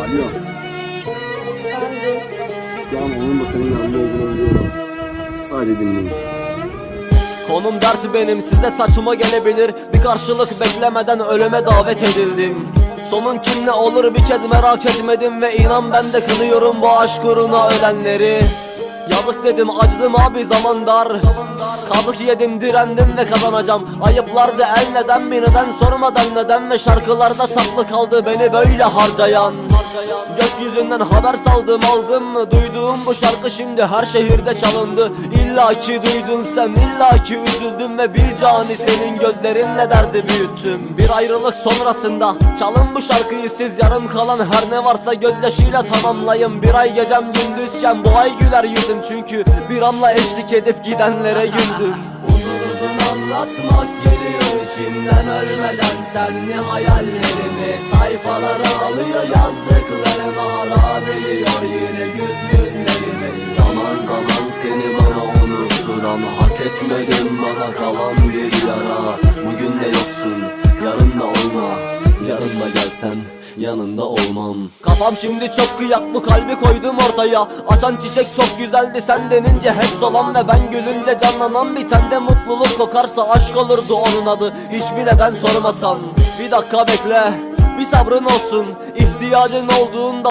Alo. Şu an onun da senin yanında olduğunu biliyorum. Sadece dinleyin. Konum dersi benim size saçıma gelebilir Bir karşılık beklemeden ölüme davet edildim Sonun kim ne olur bir kez merak etmedim Ve inan ben de kınıyorum bu aşk uğruna ölenleri Yazık dedim acıdım abi zaman dar. Kazık yedim direndim ve kazanacağım. Ayıplardı el neden bir neden sormadan neden Ve şarkılarda saklı kaldı beni böyle harcayan Gökyüzünden haber saldım aldım mı? Duyduğum bu şarkı şimdi her şehirde çalındı. İlla ki duydun sen illa ki üzüldüm Ve bir cani senin gözlerinle derdi büyüttüm. Bir ayrılık sonrasında çalın bu şarkıyı siz Yarım kalan her ne varsa gözyaşıyla tamamlayın. Bir ay gecem gündüzken bu ay güler yüzüm Çünkü bir anla eşlik edip gidenlere güldüm. Uzun uzun anlatmak geliyor içinden ölmeden senli hayallerimi Sayfalara ediyor yine güz günlerimi Zaman zaman seni bana unutturan hak etmedim bana kalan bir yara. Bugün de yoksun yarın da olma. Yarın da gelsen yanında olmam. Kafam şimdi çok kıyak bu kalbi koydum ortaya. Açan çiçek çok güzeldi sen denince hep solan Ve ben gülünce canlanan bir tende mutluluk kokarsa aşk olurdu onun adı. Hiçbir neden sormasan. Bir dakika bekle bir sabrın olsun. İhtiyacın olduğunda